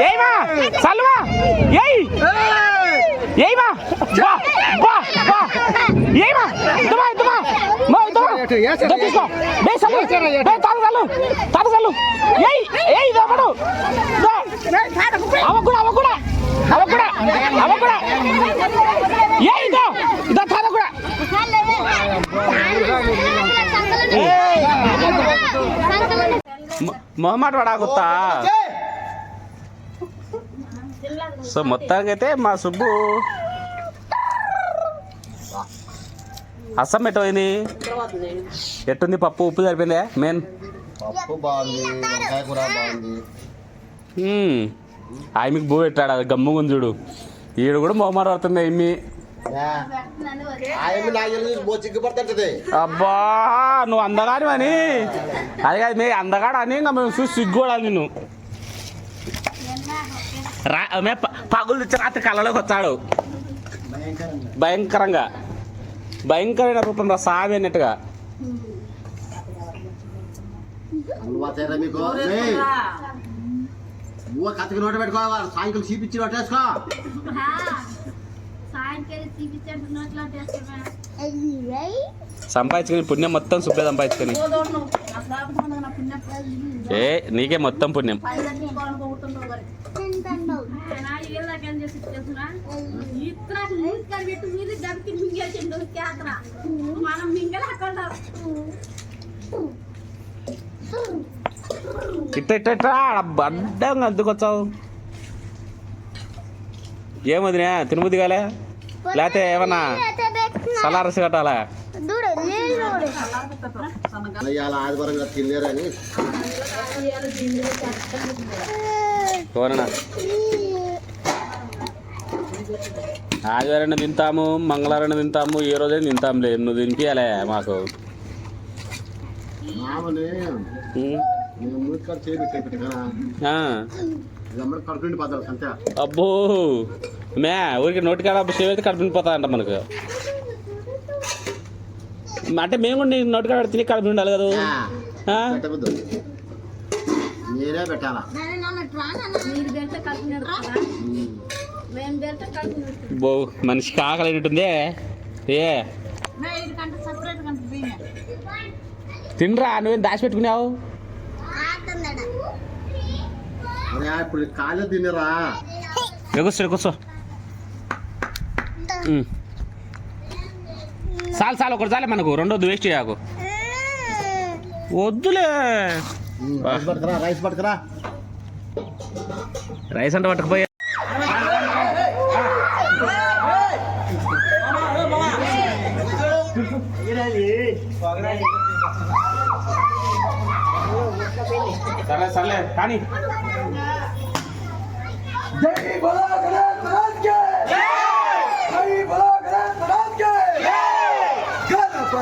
ఏయ్మా చల్లువా! ఏయ్! ఏయ్మా బా! బా! బా! ఏయ్మా తుమా తుమా మో తుమా దో తీసుకో! బే సల్లు బే తాను సల్లు తాను సల్లు ఏయ్! ఏయ్ దో పడు! దో! అవ కూడా అవ కూడా అవ కూడా అవ కూడా ఏయ్! దో దో తాను కూడా మొహమాట పడాకుత్తా సో మొత్తానికైతే మా సుబ్బు అస్సం ఎట్టయింది ఎట్టుంది పప్పు? ఉప్పు సరిపోయిందే? మెయిన్? పప్పు బాగుంది వంకాయ కూర బాగుంది. ఆమె బూ పెట్టాడు? అది గమ్ముగుంది చూడు. ఈడు కూడా మొహమాట పడుతుంది ఇమ్మి అబ్బా నువ్వు అందగాని అని అది కాదు మే అందగాడు అని ఇంకా మేము చూసి సిగ్గుపడాలి నిన్ను. రా పగులు తెచ్చి రాత్రి కళ్ళలోకి వచ్చాడు. భయంకరంగా. భయంకరమైన రూపం రా సామి అన్నట్టుగా. కత్తికి నోట పెట్టుకోవాలి. సాయంకాలం చీపిచ్చి నోటేసుకో. సంపాదించుకుని పుణ్యం మొత్తం సుబ్బే సంపాదించుకొని. ఏ నీకే మొత్తం పుణ్యం. మనం మింగల అక్కడ ఇట్ట ఇట్ట ఇట్ట అడ్డంగా అందుకొచ్చావు ఏమదినా? తిరుమతి కాలే? లేకపోతే ఏమన్నా సలారసి కట్టాలా? ఆదివారంగా తినలేరని ఆదివారం తింటాము మంగళవారం తింటాము ఏ రోజైనా తింటాంలే. నువ్వు తినిపించాలే మాకు. మామని కాడ అబ్బో మే ఊరికి నోటికాడ సేవ్ అయితే కడుపు నిండిపోతా అంట మనకు. అంటే మేము కూడా నీ నోటికాడ తిని కడుపు ఉండాలి కదా. మీరే పెట్టాలా? బో ఆకలి ఉంటుంది? ఏ? తినరా నువ్వేం దాచిపెట్టుకున్నావు? అరే ఇప్పుడు కాలే తినరా? కూర్చో కూర్చో. ఉం. చాలు చాలు ఒకటి చాలే మనకు. రెండోది వేస్ట్ చేయకు. వద్దులే. రైస్ పట్టుకురా రైస్ పట్టుకురా. రైస్ అంటే పట్టుకుపోయా. సరే సర్లే కానీ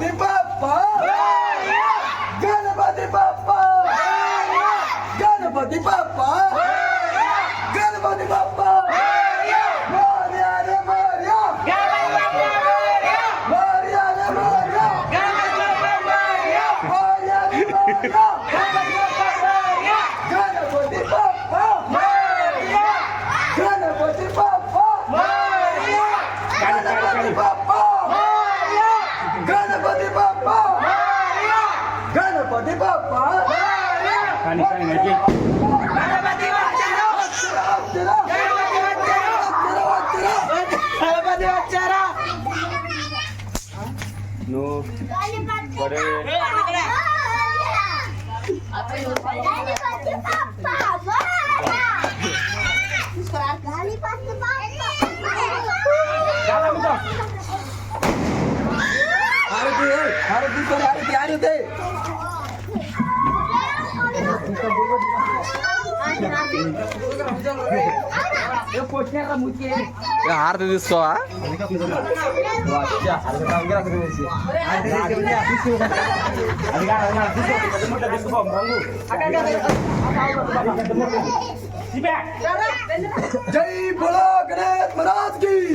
Tempo અરે. આરતી આરતી આરતી આરતી. Jadi, bola keren, menarik.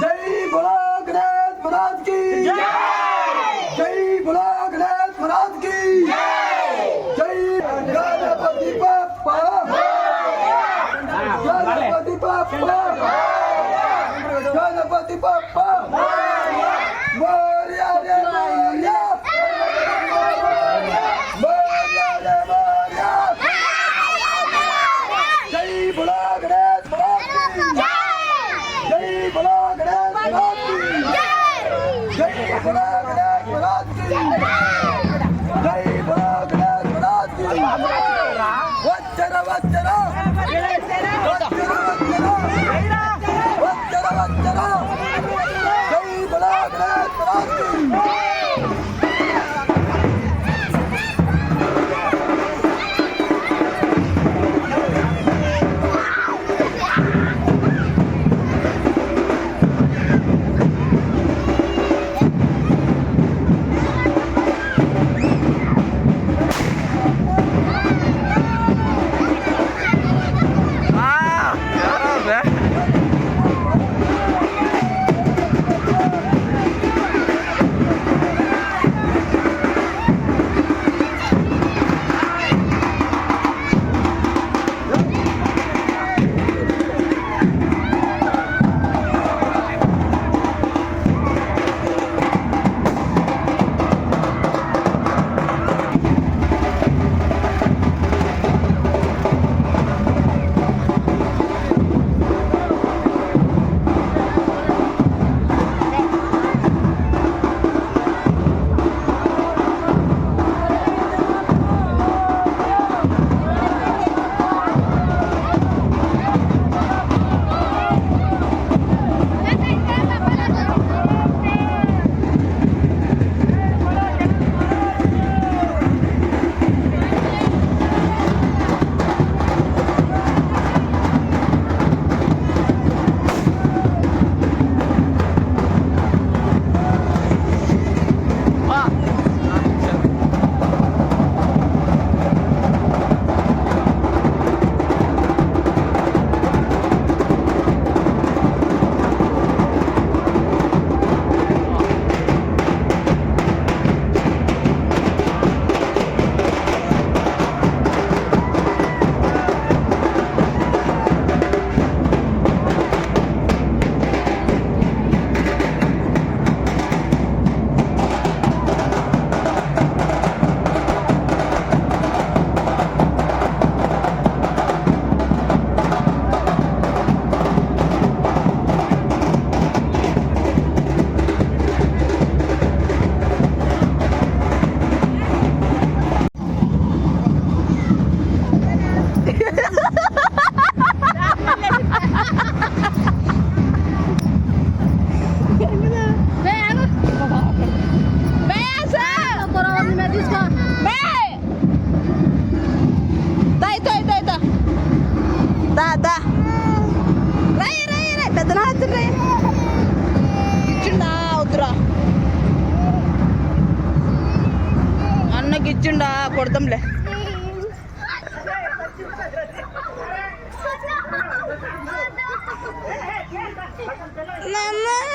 जय भोला गणेश महाराज की. Bravo!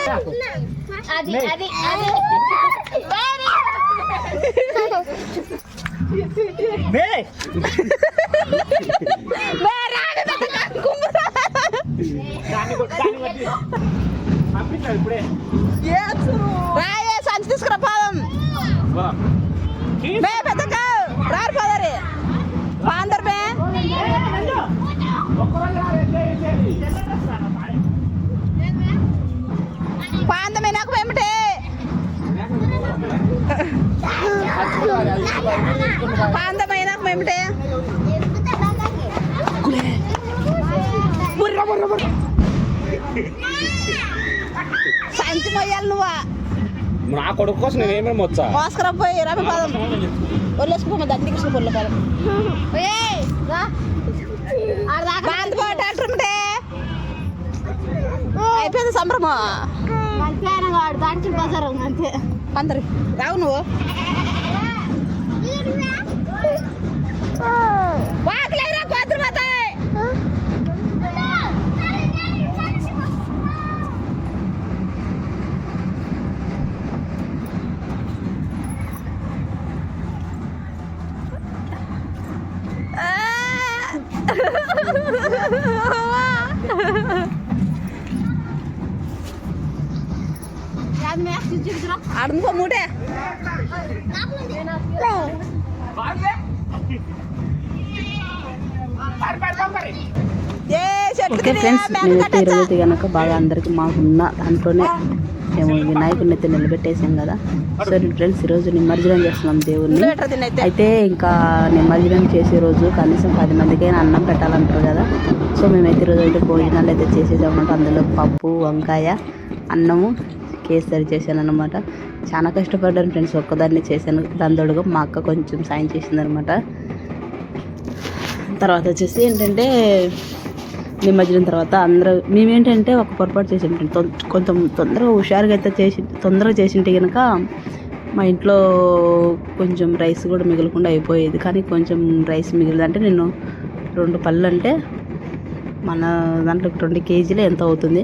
అది అది అది. రాయే సంచి తీసుకురా పాదం. బే పెద్దక్క రారు పదరి. పాందర్ బే పాందమే నాకు ఏమిటి పాందమైన ఏమిటి సంచి మొయ్యాలి నువ్వా? నా కొడుకు కోసం నేను ఏమేమి వచ్చా? మోసుకురా పోయి రవి పాదం? ఒళ్ళేసుకుపో దండికి పొల్ల పాదం. డాక్టర్ ఉంటే అయిపోయింది సంభ్రమం. మధ్యాహ్నం వాడు దాడిచి బజారు అంతే. అందరు రావు నువ్వు వాకులేరా కోతులు మాత ఆడుకో మూటే ఏ చెట్టు ఓకే ఫ్రెండ్స్ మేమైతే ఈరోజైతే కనుక బాగా అందరికీ మాకున్న దాంట్లోనే మేము వినాయకుడిని అయితే నిలబెట్టేసాం కదా. సో ఫ్రెండ్స్ ఈరోజు నిమజ్జనం చేస్తున్నాం దేవుణ్ణి. అయితే. ఇంకా నిమజ్జనం చేసే రోజు కనీసం పది మందికైనా అన్నం పెట్టాలంటారు కదా. సో మేమైతే ఈరోజు అయితే భోజనాలు అయితే చేసేసామన్నమాట అందులో పప్పు వంకాయ అన్నము కేసరి చేశాను అనమాట చాలా కష్టపడ్డాను ఫ్రెండ్స్ ఒక్కదాన్ని చేశాను. దాని తోడుగా మా అక్క కొంచెం సాయం చేసిందనమాట. తర్వాత వచ్చేసి ఏంటంటే నిమజ్జనం తర్వాత అందరూ మేమేంటంటే ఒక పొరపాటు చేసి కొంచెం తొందరగా హుషారుగా అయితే చేసి తొందరగా చేసింటే కనుక మా ఇంట్లో కొంచెం రైస్ కూడా మిగలకుండా అయిపోయేది. కానీ కొంచెం రైస్ మిగిలింది. అంటే నేను రెండు పళ్ళు అంటే మన దాంట్లో ట్వంటీ కేజీలు ఎంత అవుతుంది.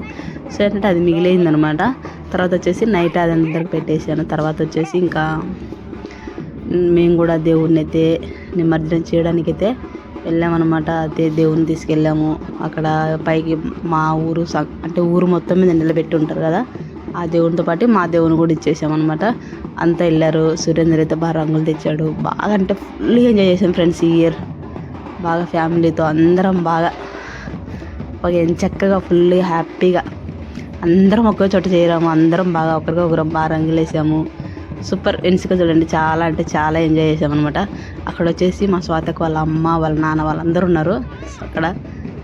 సో ఏంటంటే అది మిగిలింది అనమాట తర్వాత వచ్చేసి నైట్ అది అందరికి పెట్టేసాను తర్వాత వచ్చేసి ఇంకా మేము కూడా దేవుణ్ణి అయితే నిమజ్జనం చేయడానికి అయితే వెళ్ళామన్నమాట. అయితే దేవుని తీసుకెళ్ళాము. అక్కడ పైకి మా ఊరు స- అంటే ఊరు మొత్తం మీద నిలబెట్టి ఉంటారు కదా ఆ దేవునితో పాటు మా దేవుని కూడా ఇచ్చేసామన్నమాట. అంతా వెళ్ళారు. సురేందర్ అయితే బాగా రంగులు తెచ్చాడు. బాగా అంటే ఫుల్ ఎంజాయ్ చేసాం ఫ్రెండ్స్ ఈ ఇయర్. బాగా ఫ్యామిలీతో అందరం బాగా ఎంచక్కగా చక్కగా ఫుల్ హ్యాపీగా అందరం ఒకే చోట చేరాము అందరం బాగా ఒకరికి ఒకరం బాగా రంగులు వేసాము సూపర్ ఎన్సిక చూడండి చాలా అంటే చాలా ఎంజాయ్ చేసాము అనమాట అక్కడ వచ్చేసి మా స్వాతకు వాళ్ళ అమ్మ వాళ్ళ నాన్న వాళ్ళందరూ ఉన్నారు అక్కడ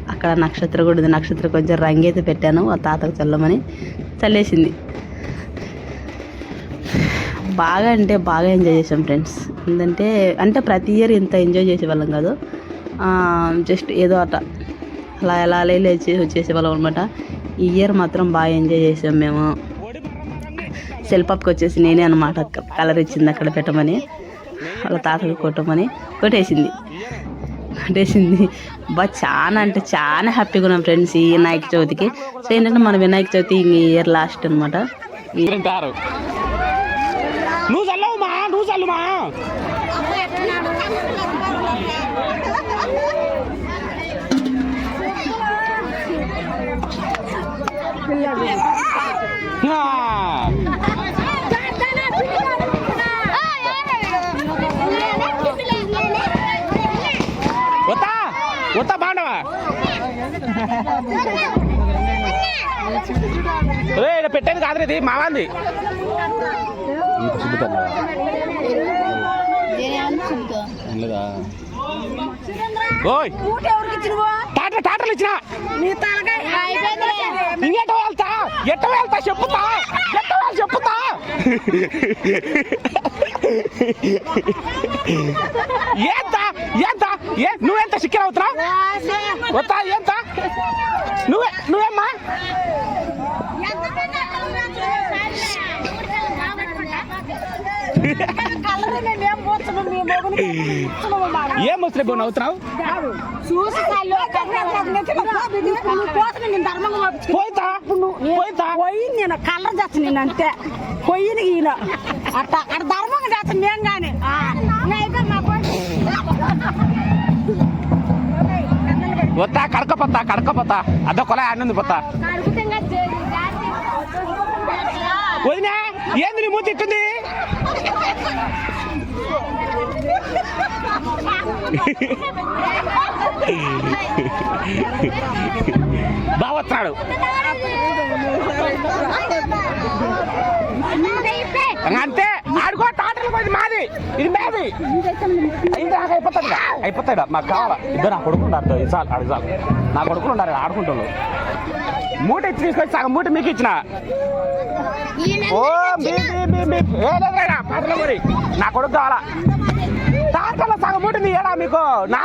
అక్కడ నక్షత్రం కూడా ఉంది నక్షత్రం కొంచెం రంగు అయితే పెట్టాను ఆ తాతకు చల్లమని చల్లేసింది బాగా అంటే బాగా ఎంజాయ్ చేసాం ఫ్రెండ్స్ ఎందుకంటే అంటే ప్రతి ఇయర్ ఇంత ఎంజాయ్ చేసేవాళ్ళం కాదు జస్ట్ ఏదో అట అలా ఎలా లేచి వచ్చేసేవాళ్ళం అనమాట ఈ ఇయర్ మాత్రం బాగా ఎంజాయ్ చేసాం మేము. సెల్పప్కి వచ్చేసి నేనే అనమాట కలర్ ఇచ్చింది అక్కడ పెట్టమని. వాళ్ళ తాతకు కొట్టమని కొట్టేసింది. కొట్టేసింది. బా చాలా అంటే చాలా హ్యాపీగా ఉన్నాం ఫ్రెండ్స్ ఈ వినాయక చవితికి. సో ఏంటంటే మన వినాయక చవితి ఈ ఇయర్ లాస్ట్ అనమాట తింటారు నువ్వు చల్లవు మా నువ్వు చల్లు మా ఆ. వత్తా వత్తా బాండవా? రే ఈడ పెట్టేది కాదు ఇది మావాంది ఓయ్. టాటా టాటాలు ఇచ్చిన. ఎట్ట వెళ్తా చెప్పుతా? ఎట్ట వెళ్తా చెప్పుతా? ఏంత? ఏంత? ఏ నువ్వెంత సిక్కిర అవుతున్నా వస్తా ఎంత నువ్వే నువ్వేమ్మా? ఏం వస్తున్నాయి బోన్ అవుతున్నావు పోయితా? పోయితా? పోయి నేను కలర్ చేస్తాను నేను అంతే పొయ్యిని ఈయన అట్ట అక్కడ ధర్మంగా చేస్తాను మేము కానీ వస్తా కడకపోతా కడకపోతా అదొకలా ఆనంది పోతా వదినా ఏంది నీ మూతి ఇట్టుంది బావత్రాడు అంతే ఆడుకో టాటలు పోయింది మాది. ఇది మాది. ఇది నాకు అయిపోతుంది అయిపోతాడు మాకు కావాలా? ఇద్దరు నా కొడుకున్నారు ఇది చాలు ఆడు చాలు నా కొడుకులు ఉన్నారు ఆడుకుంటున్నాడు మూట ఇచ్చి తీసుకొచ్చి సగం మూట మీకు ఇచ్చిన. ఓ మీ మీ మీ మరి నా కొడుకు కావాలా? టాటలో సగం మూట నీ ఏడా మీకు? నా